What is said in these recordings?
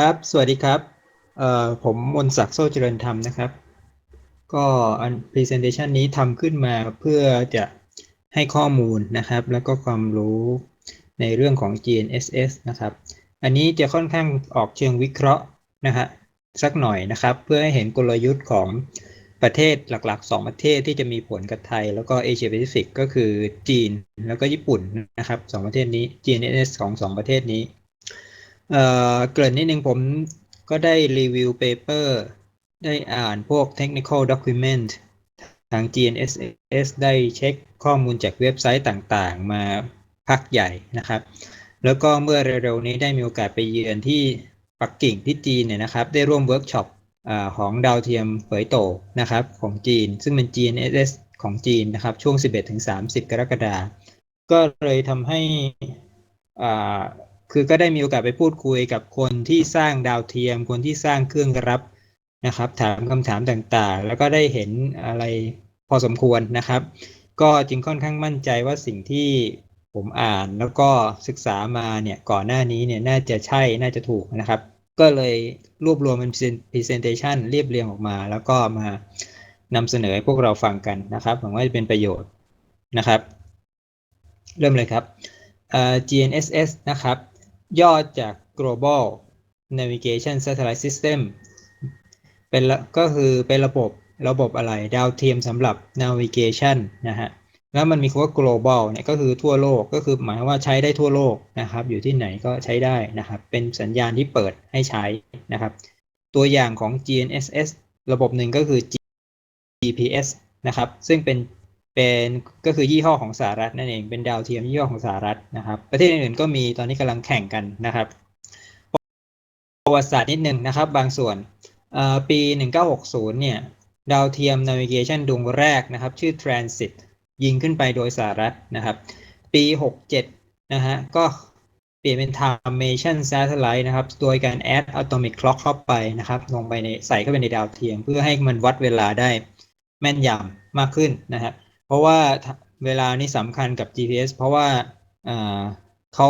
ครับ สวัสดีครับ เอ่อ ผมมนศักดิ์โซ่เจริญธรรมนะครับ ก็อัน presentation นี้ทำขึ้นมาเพื่อจะให้ข้อมูลนะครับ แล้วก็ความรู้ในเรื่องของ GNSS นะครับ อันนี้จะค่อนข้างออกเชิงวิเคราะห์นะฮะสักหน่อยนะครับ เพื่อให้เห็นกลยุทธ์ของประเทศหลัก ๆ 2 ประเทศที่จะมีผลกับไทย แล้วก็เอเชียแปซิฟิกก็คือจีนแล้วก็ญี่ปุ่นนะครับสองประเทศนี้ GNSS ของสองประเทศนี้ เอ่อเกริ่นนิดนึงผมก็ได้รีวิวเปเปอร์ได้อ่านพวก technical document ทาง GNSS ได้เช็คข้อมูลจากเว็บไซต์ต่างๆ มาพักใหญ่นะครับ แล้วก็เมื่อเร็วๆนี้ได้มีโอกาสไปเยือนที่ปักกิ่งที่จีนเนี่ยนะครับ ได้ร่วมเวิร์กช็อปของดาวเทียมเผยโตนะครับของจีน ซึ่งเป็น GNSS ของจีนนะครับ ช่วง 11-30 กรกฎาคมก็เลยทำให้อ่า คือก็ได้มีโอกาสไปพูดคุยกับคนที่สร้างดาวเทียม คนที่สร้างเครื่องรับนะครับ ถามคำถามต่างๆ แล้วก็ได้เห็นอะไรพอสมควรนะครับ ก็จึงค่อนข้างมั่นใจว่าสิ่งที่ผมอ่านแล้วก็ศึกษามาเนี่ยก่อนหน้านี้เนี่ยน่าจะใช่น่าจะถูกนะครับ ก็เลยรวบรวมเป็น presentation เรียบเรียงออกมา แล้วก็มานำเสนอให้พวกเราฟังกันนะครับหวังว่าจะเป็นประโยชน์นะครับ เริ่มเลยครับ GNSS นะครับ ย่อจาก Global Navigation Satellite System เป็นก็คือเป็นระบบระบบอะไรดาวเทียมสำหรับ navigation นะฮะ แล้วมันมีคำว่า global เนี่ยก็คือทั่วโลกก็คือหมายว่าใช้ได้ทั่วโลกนะครับ อยู่ที่ไหนก็ใช้ได้นะครับ เป็นสัญญาณที่เปิดให้ใช้นะครับ ตัวอย่างของ GNSS ระบบหนึ่งก็คือ GPS นะครับ ซึ่งเป็น เป็นก็คือยี่ห้อของสหรัฐนั่นเองเป็นดาวเทียมยี่ห้อของสหรัฐนะครับ ประเทศอื่นๆก็มีตอนนี้กำลังแข่งกันนะครับประวัติศาสตร์นิดนึงนะครับ บางส่วนปี 1960 เนี่ย ดาวเทียม navigation ดวงแรกนะครับ ชื่อ transit ยิงขึ้นไปโดยสหรัฐนะครับ ปี 67 นะฮะ ก็เปลี่ยนเป็น timation satellite นะครับ โดยการ add atomic clock เข้าไปนะครับ ลงไปในใส่เข้าไปในดาวเทียม เพื่อให้มันวัดเวลาได้แม่นยำมากขึ้นนะครับ เพราะว่าเวลานี้สำคัญกับ GPS เพราะว่าเขา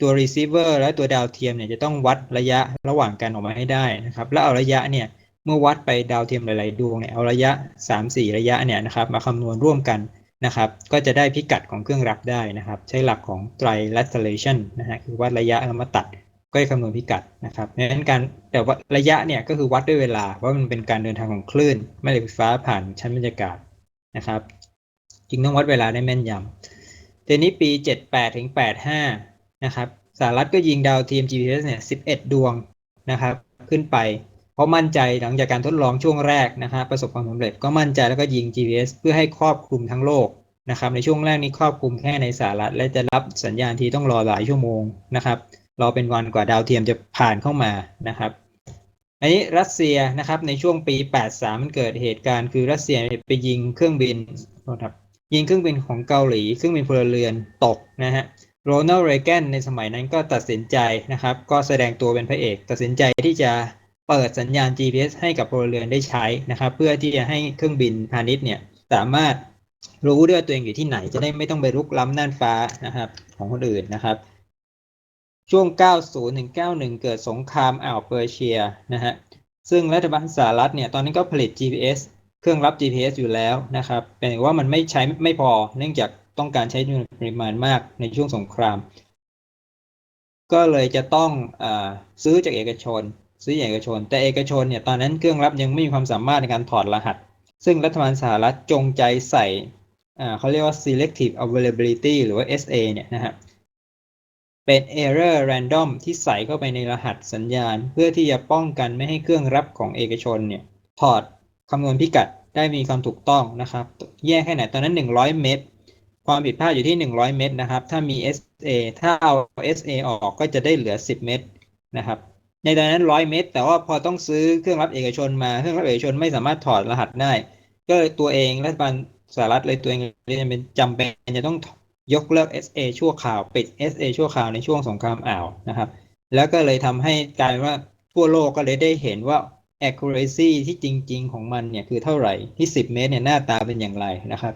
ตัว receiver และตัวดาวเทียมเนี่ยจะต้องวัดระยะระหว่างกันออกมาให้ได้นะครับ แล้วเอาระยะเนี่ยเมื่อวัดไปดาวเทียมหลาย ๆ ดวงเนี่ยเอาระยะ 3-4 ระยะเนี่ยนะครับมาคำนวณร่วมกันนะครับ ก็จะได้พิกัดของเครื่องรับได้นะครับ ใช้หลักของ trilateration นะฮะคือวัดระยะแล้วมาตัดก็จะคำนวณพิกัดนะครับดังนั้นการแต่ว่าระยะเนี่ยก็คือวัดด้วยเวลาว่ามันเป็นการเดินทางของคลื่นแม่เหล็กไฟฟ้าผ่านชั้นบรรยากาศนะครับ จึงต้องวัดเวลาได้แม่นยำทีนี้ปี 78ถึง85 นะครับสหรัฐก็ยิงดาวเทียม GPS เนี่ย 11 ดวงนะครับขึ้นไป เพราะมั่นใจหลังจากการทดลองช่วงแรกนะครับประสบความสำเร็จก็มั่นใจแล้วก็ยิง GPS เพื่อให้ครอบคลุมทั้งโลกนะครับในช่วงแรกนี้ครอบคลุมแค่ในสหรัฐ และจะรับสัญญาณทีต้องรอหลายชั่วโมงนะครับรอเป็นวันกว่าดาวเทียมจะผ่านเข้ามานะครับอันนี้รัสเซียนะครับในช่วงปี 83 มันเกิดเหตุการณ์คือรัสเซียไปยิงเครื่องบินนะครับ ยิงเครื่องบินของเกาหลีเครื่องบินพลเรือนตกนะฮะโรนัลด์เรแกนในสมัยนั้นก็ตัดสินใจนะครับ ก็แสดงตัวเป็นพระเอก ตัดสินใจที่จะเปิดสัญญาณ GPS ให้กับพลเรือนได้ใช้นะครับ เพื่อที่จะให้เครื่องบินพาณิชย์เนี่ยสามารถรู้ด้วยตัวเองอยู่ที่ไหน จะได้ไม่ต้องไปรุกล้ำน่านฟ้านะครับ ของคนอื่นนะครับ ช่วง 90ถึง91 เกิดสงครามอ่าวเปอร์เซียนะฮะซึ่งรัฐบาลสหรัฐเนี่ยตอนนี้ก็ผลิต GPS เครื่องรับ GPS อยู่แล้วนะครับเป็นว่ามันไม่ใช้ไม่พอเนื่องจากต้องการใช้ปริมาณมากในช่วงสงคราม ก็เลยจะต้องอซื้อจากเอกชน ซื้อเอกชน แต่เอกชนเนี่ยตอนนั้นเครื่องรับยังไม่มีความสามารถในการถอดรหัส ซึ่งรัฐบาลสหรัฐจงใจใส่เขาเรียกว่า selective availability หรือว่า SA เนี่ยนะฮะเป็น error random ที่ใส่เข้าไปในรหัสสัญญาณ เพื่อที่จะป้องกันไม่ให้เครื่องรับของเอกชนเนี่ยถอด คำนวณพิกัดได้มีความถูกต้องนะครับ แยกแค่ไหนตอนนั้น 100 เมตร ความผิดพลาดอยู่ที่ 100 เมตรนะครับ ถ้ามี SA ถ้าเอา SA ออกก็จะได้เหลือ 10 เมตรนะครับ ในตอนนั้น 100 เมตร แต่ว่าพอต้องซื้อเครื่องรับเอกชนมา เครื่องรับเอกชนไม่สามารถถอดรหัสได้ ก็ตัวเองรัฐบาลสหรัฐเลยตัวเองเลยจำเป็นจำเป็นจะต้องยกเลิก SA ชั่วคราวปิด SA ชั่วคราวในช่วงสงครามอ่าวนะครับ แล้วก็เลยทำให้กลายว่าทั่วโลกก็เลยได้เห็นว่า accuracy ที่จริง ๆ ของมันเนี่ยคือเท่าไหร่ที่ 10 เมตรเนี่ยหน้าตาเป็นอย่างไรนะครับ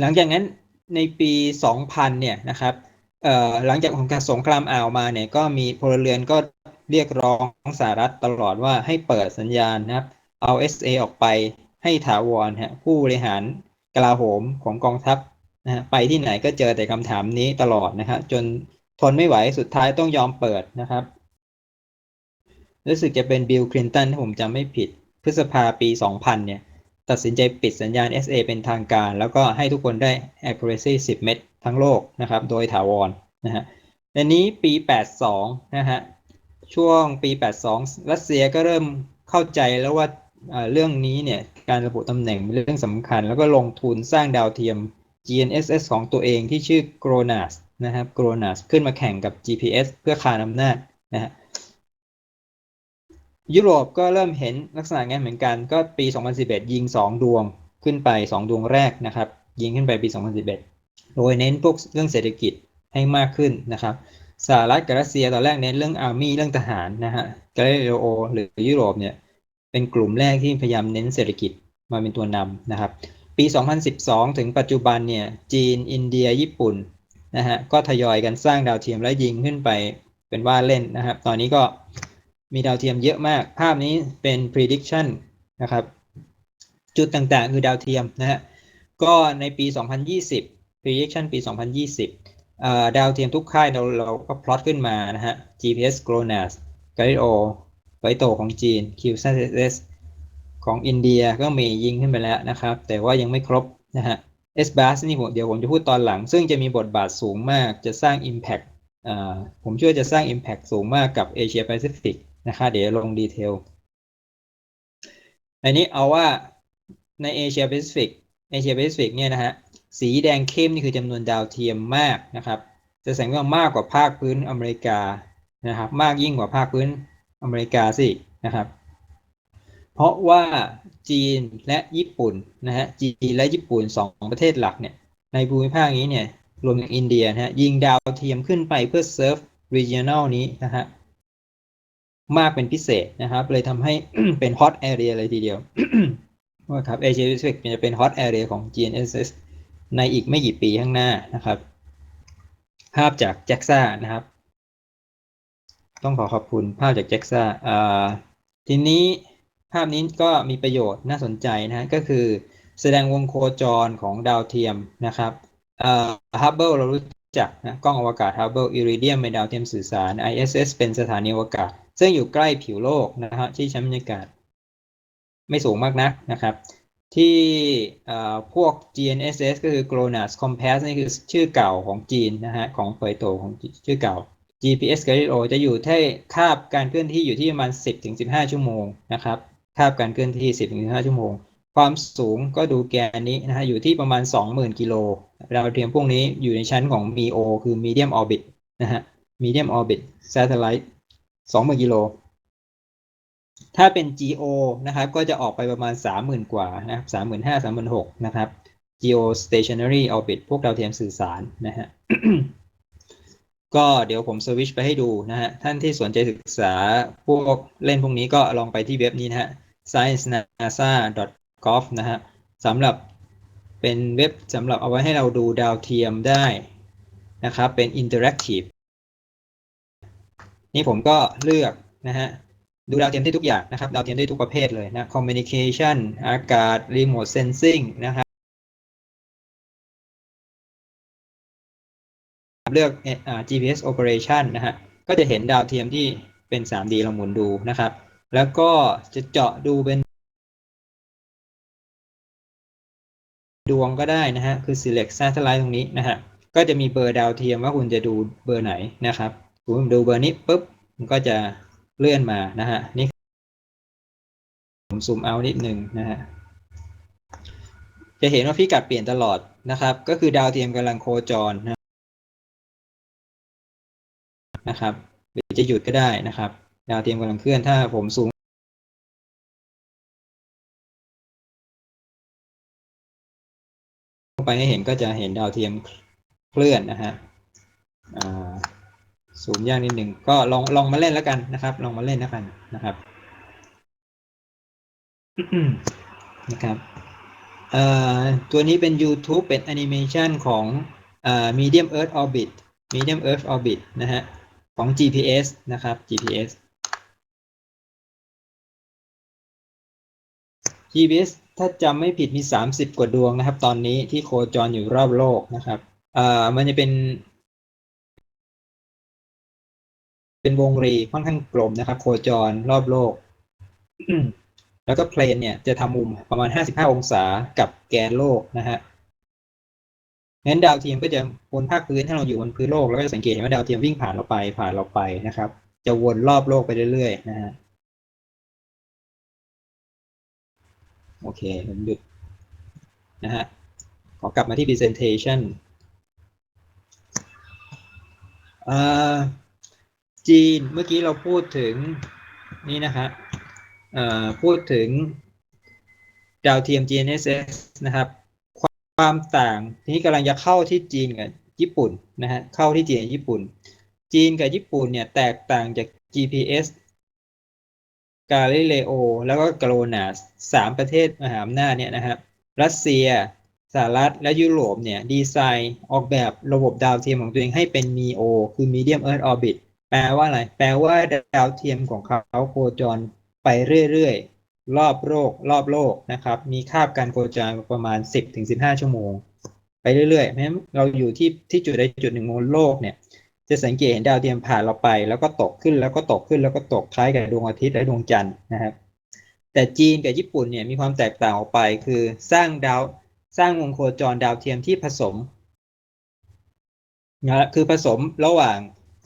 หลังจากนั้นในปี 2000 เนี่ยนะครับหลังจากของการสงครามอ่าวมาเนี่ยก็มีพลเรือนก็เรียกร้องสหรัฐตลอดว่าให้เปิดสัญญาณนะครับเอา SA ออกไปให้ถาวรฮะผู้บริหารกลาโหมของกองทัพนะฮะไปที่ไหนก็เจอแต่คำถามนี้ตลอดนะครับจนทนไม่ไหวสุดท้ายต้องยอมเปิดนะครับ รู้สึกจะเป็นบิลคลินตันถ้าผมจำไม่ผิด พฤษภาปี 2000 เนี่ย ตัดสินใจปิดสัญญาณ SA เป็นทางการ แล้วก็ให้ทุกคนได้ accuracy 10 เมตรทั้งโลกนะครับ โดยถาวรนะฮะในนี้ปี 82 นะฮะ ช่วงปี 82 รัสเซียก็เริ่มเข้าใจแล้วว่าเรื่องนี้เนี่ย การระบุตำแหน่งเป็นเรื่องสำคัญ แล้วก็ลงทุนสร้างดาวเทียม GNSS ของตัวเองที่ชื่อ GLONASS นะครับ GLONASS ขึ้นมาแข่งกับ GPS เพื่อคานอำนาจนะฮะ ยุโรปก็เริ่มเห็นลักษณะงั้นเหมือนกัน ก็ปี 2011 ยิง 2 ดวงขึ้นไป 2 ดวงแรกนะครับ ยิงขึ้นไปปี 2011 โดยเน้นพวกเรื่องเศรษฐกิจให้มากขึ้นนะครับสหรัฐกับรัสเซียตอนแรกเน้นเรื่องอาร์มี่เรื่องทหารนะฮะกาลิเลโอหรือยุโรปเนี่ยเป็นกลุ่มแรกที่พยายามเน้นเศรษฐกิจมาเป็นตัวนำนะครับ ปี 2012 ถึงปัจจุบันเนี่ยจีนอินเดียญี่ปุ่นนะฮะก็ทยอยกันสร้างดาวเทียมและยิงขึ้นไปเป็นว่าเล่นนะครับ ตอนนี้ก็ มีดาวเทียมเยอะมาก ภาพนี้เป็น prediction นะครับ จุดต่างๆ คือดาวเทียมนะฮะ ก็ในปี 2020 prediction ปี 2020 ดาวเทียมทุกค่ายเราเราก็พลอตขึ้นมานะฮะ GPS GLONASS Galileo ไฟโตของจีน QSS ของอินเดียก็มียิงขึ้นไปแล้วนะครับ แต่ว่ายังไม่ครบนะฮะ s b a s นี่ผมเดี๋ยวผมจะพูดตอนหลัง ซึ่งจะมีบทบาทสูงมากจะสร้าง Impact ผมเชื่อจะสร้าง Impact สูงมากกับ Asia Pacific นะครับเดี๋ยวลงดีเทล อันนี้เอาว่าใน Asia Pacific Asia Pacific เนี่ยนะฮะ สีแดงเข้มนี่คือจำนวนดาวเทียมมากนะครับ จะแสดงว่ามากกว่าภาคพื้นอเมริกานะครับ มากยิ่งกว่าภาคพื้นอเมริกาสินะครับ เพราะว่าจีนและญี่ปุ่นนะฮะ จีนและญี่ปุ่นสองประเทศหลักเนี่ย ในภูมิภาคนี้เนี่ย รวมถึงอินเดียนะฮะ ยิงดาวเทียมขึ้นไปเพื่อเซิร์ฟ regional นี้นะฮะ มากเป็นพิเศษนะครับ เลยทำให้เป็น hot area เลยทีเดียวว่าครับ Asia Pacific จะเป็น hot area ของ GNSS ในอีกไม่กี่ปีข้างหน้านะครับ ภาพจากแจ็กซ่านะครับ ต้องขอขอบคุณภาพจากแจ็กซ่าทีนี้ภาพนี้ก็มีประโยชน์น่าสนใจนะก็คือแสดงวงโคจรของดาวเทียมนะครับฮับเบิลเรารู้จักนะกล้องอวกาศฮับเบิลอิริเดียมเป็นดาวเทียมสื่อสาร ISS เป็นสถานีอวกาศ ซึ่งอยู่ใกล้ผิวโลกนะฮะที่ชั้นบรรยากาศ ไม่สูงมากนักนะครับ ที่พวก GNSS ก็คือ GLONASS Compass นี่คือชื่อเก่าของจีนนะฮะของเผยโตของชื่อเก่า GPS Galileo จะอยู่ที่คาบการเคลื่อนที่อยู่ที่ประมาณ 10-15 ชั่วโมงนะครับคาบการเคลื่อนที่ 10-15 ชั่วโมง ความสูงก็ดูแกนนี้นะฮะอยู่ที่ประมาณ 20,000 กิโลดาวเทียมพวกนี้อยู่ในชั้นของ MEO คือ Medium Orbit นะฮะ Medium Orbit Satellite 20,000กิโล ถ้าเป็น GO นะครับ ก็จะออกไปประมาณ30,000กว่านะครับ35,000 36,000นะครับ Geo Stationary Orbit พวกดาวเทียมสื่อสารนะฮะก็เดี๋ยวผมสวิชไปให้ดูนะฮะ ท่านที่สนใจศึกษาพวกเล่นพวกนี้ก็ลองไปที่เว็บนี้นะฮะ science.nasa.gov นะฮะสำหรับเป็นเว็บสำหรับเอาไว้ให้เราดูดาวเทียมได้นะครับ เป็น interactive นี่ผมก็เลือกนะฮะดูดาวเทียมได้ทุกอย่างนะครับ ดาวเทียมได้ทุกประเภทเลยนะ communication อากาศ remote sensing นะครับเลือก GPS operation นะฮะ ก็จะเห็นดาวเทียมที่เป็น 3D เราหมุนดูนะครับ แล้วก็จะเจาะดูเป็น ดวงก็ได้นะฮะ คือ select satellite ตรงนี้นะฮะ ก็จะมีเบอร์ดาวเทียมว่าคุณจะดูเบอร์ไหนนะครับ คุณดูเบอร์นี้ปุ๊บมันก็จะเลื่อนมานะฮะนี่ผมซูมเอานิดหนึ่งนะฮะจะเห็นว่าพิกัดเปลี่ยนตลอดนะครับ ก็คือดาวเทียมกำลังโคจรนะครับหรือจะหยุดก็ได้นะครับ ดาวเทียมกำลังเคลื่อนถ้าผมซูมไปให้เห็นก็จะเห็นดาวเทียมเคลื่อนนะฮะ สูงยากนิดหนึ่งก็ลองลองมาเล่นแล้วกันนะครับ ลองมาเล่นแล้วกันนะครับนะครับเอ่อตัวนี้เป็น YouTube เป็นแอนิเมชันของเอ่อ Medium Earth Orbit Medium Earth Orbit นะฮะของ GPS นะครับ GPS GPS ถ้าจำไม่ผิดมี 30 กว่าดวงนะครับ ตอนนี้ที่โคจรอยู่รอบโลกนะครับเอ่อมันจะเป็น เป็นวงรีค่อนข้างกลมนะครับ โคจรรอบโลก แล้วก็เพลนเนี่ยจะทำมุมประมาณ 55 องศากับแกนโลกนะฮะงั้นดาวเทียมก็จะบนภาคพื้นถ้าเราอยู่บนพื้นโลกเราก็จะสังเกตเห็นว่าดาวเทียมวิ่งผ่านเราไปผ่านเราไปนะครับ จะวนรอบโลกไปเรื่อยๆนะฮะโอเคผมหยุดนะฮะขอกลับมาที่ presentation อ่า จีนเมื่อกี้เราพูดถึงนี่นะฮะพูดถึงดาวเทียม GNSS นะครับ ความต่างทีนี้กำลังจะเข้าที่จีนกับญี่ปุ่นนะฮะเข้าที่จีนกับญี่ปุ่น จีนกับญี่ปุ่นเนี่ยแตกต่างจาก GPS กาลิเลโอแล้วก็กโลนาสสามประเทศมหาอำนาจเนี่ยนะครับรัสเซียสหรัฐและยุโรปเนี่ยดีไซน์ออกแบบระบบดาวเทียมของตัวเองให้เป็น MEO คือ Medium Earth Orbit แปลว่าอะไร แปลว่าดาวเทียมของเขาโคจรไปเรื่อยๆ รอบโลก รอบโลกนะครับ มีคาบการโคจรประมาณ 10-15 ชั่วโมง ไปเรื่อยๆเพราะฉะนั้นเราอยู่ที่ที่จุดใดจุดหนึ่งบนโลกเนี่ย จะสังเกตเห็นดาวเทียมผ่านเราไป แล้วก็ตกขึ้นแล้วก็ตกขึ้นแล้วก็ตกคล้ายกับดวงอาทิตย์และดวงจันทร์นะครับ แต่จีนกับญี่ปุ่นเนี่ยมีความแตกต่างออกไปคือสร้างดาวสร้างวงโคจรดาวเทียมที่ผสมนะคือผสมระหว่าง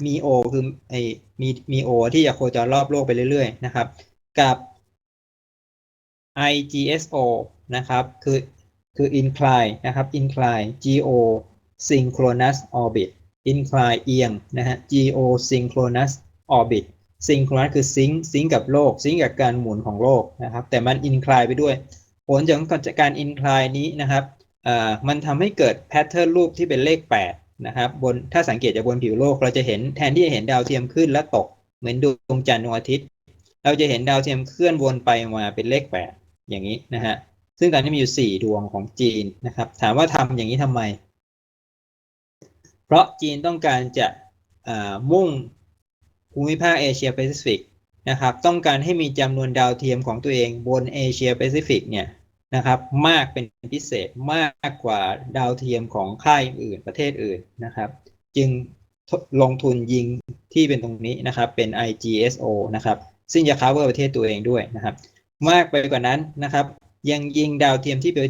มีโอคือไอมีมีโอที่จะโคจรรอบโลกไปเรื่อยๆนะครับ กับ IGSO นะครับคือคือ incline นะครับ incline geo synchronous orbit incline เอียงนะฮะ geo synchronous orbit synchronous คือซิงซิงกับโลกซิงกับการหมุนของโลกนะครับ แต่มัน incline ไปด้วย ผลจากการ incline นี้นะครับอ่ามันทำให้เกิดแพทเทิร์นรูปที่เป็นเลข 8 นะครับบนถ้าสังเกตจากบนผิวโลก เราจะเห็นแทนที่จะเห็นดาวเทียมขึ้นและตก เหมือนดวงจันทร์ดวงอาทิตย์ เราจะเห็นดาวเทียมเคลื่อนวนไปมาเป็นเลข8อย่างนี้นะฮะซึ่งตอนนี้มีอยู่ 4 ดวงของจีนนะครับ ถามว่าทำอย่างนี้ทำไม เพราะจีนต้องการจะมุ่งภูมิภาคเอเชียแปซิฟิกนะครับ ต้องการให้มีจำนวนดาวเทียมของตัวเองบนเอเชียแปซิฟิกเนี่ย นะครับ มากเป็นพิเศษมากกว่าดาวเทียมของค่ายอื่นประเทศอื่นนะครับ จึงลงทุนยิงที่เป็นตรงนี้นะครับ เป็น IGSO นะครับ ซึ่งจะ cover ประเทศตัวเองด้วยนะครับ มากไปกว่านั้นนะครับ ยังยิงดาวเทียมที่เป็น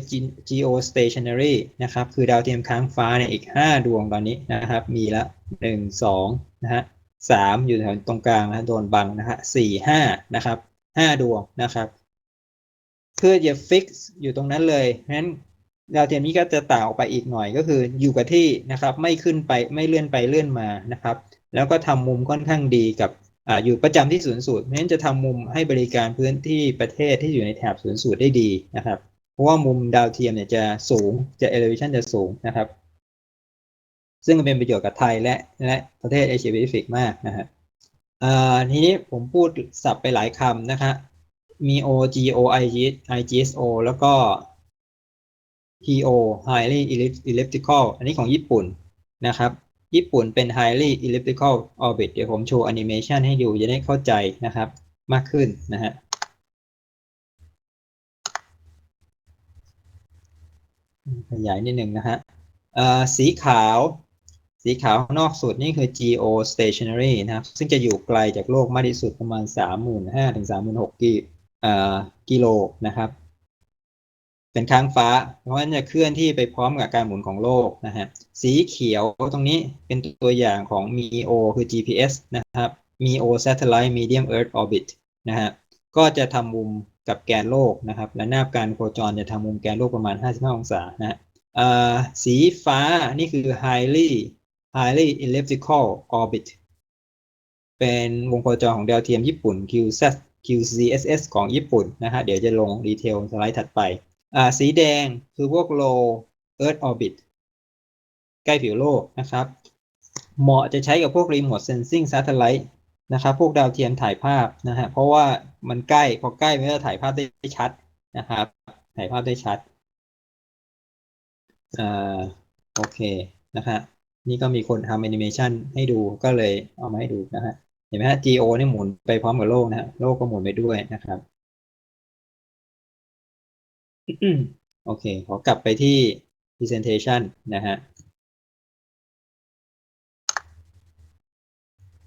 geostationary นะครับ คือดาวเทียมค้างฟ้าเนี่ยอีก 5 ดวงตอนนี้นะครับ มีละ1 2นะฮะสามอยู่แถวตรงกลางนะโดนบังนะฮะสี่ห้านะครับห้าดวงนะครับ เพื่อจะฟิกซ์อยู่ตรงนั้นเลยเพราะฉะนั้นดาวเทียมนี้ก็จะต่าออกไปอีกหน่อยก็คืออยู่กับที่นะครับ ไม่ขึ้นไปไม่เลื่อนไปเลื่อนมานะครับ แล้วก็ทำมุมค่อนข้างดีกับออยู่ประจำที่ศูนย์สูตรเพราะฉะนั้นจะทำมุมให้บริการพื้นที่ประเทศที่อยู่ในแถบศูนย์สูตรได้ดีนะครับ เพราะว่ามุมดาวเทียมเนี่ยจะสูงจะ elevation จะสูงนะครับ ซึ่งเป็นประโยชน์กับไทยและและประเทศเอเชียแปซิฟิกมากนะฮะทีนี้ผมพูดสับไปหลายคำนะคะ มี O G O I G I G S O แล้วก็ P O highly elliptical อันนี้ของญี่ปุ่นนะครับ ญี่ปุ่นเป็น highly elliptical orbit เดี๋ยวผมโชว์แอนิเมชันให้ดูจะได้เข้าใจนะครับ มากขึ้นนะฮะขยายนิดหนึ่งนะฮะสีขาว สีขาวนอกสุดนี่คือ geo stationary นะครับ ซึ่งจะอยู่ไกลจากโลกมากที่สุดประมาณ 35,000ถึง36,000กิ กิโลนะครับ เป็นค้างฟ้า เพราะฉะนั้นจะเคลื่อนที่ไปพร้อมกับการหมุนของโลกนะฮะสีเขียวตรงนี้เป็นตัวอย่างของ MEO คือ GPS นะครับ MEO Satellite Medium Earth Orbit นะฮะก็จะทำมุมกับแกนโลกนะครับ และหน้าการโคจรจะทำมุมแกนโลกประมาณ 55 องศานะฮะสีฟ้านี่คือ highly highly elliptical orbit เป็นวงโคจรของดาวเทียมญี่ปุ่น QZ QCSS ของญี่ปุ่นนะฮะ เดี๋ยวจะลงดีเทลสไลด์ถัดไปสีแดงคือพวก low earth orbit ใกล้ผิวโลกนะครับ เหมาะจะใช้กับพวก remote sensing satellite นะครับพวกดาวเทียมถ่ายภาพนะฮะเพราะว่ามันใกล้พอใกล้มันจะถ่ายภาพได้ชัดนะครับ ถ่ายภาพได้ชัดอ่าโอเคนะฮะนี่ก็มีคนทำแอนิเมชันให้ดูก็เลยเอามาให้ดูนะฮะ ห็นไหมฮะ GO นี่หมุนไปพร้อมกับโลกนะฮะโลกก็หมุนไปด้วยนะครับโอเค ขอกลับไปที่ presentation นะฮะ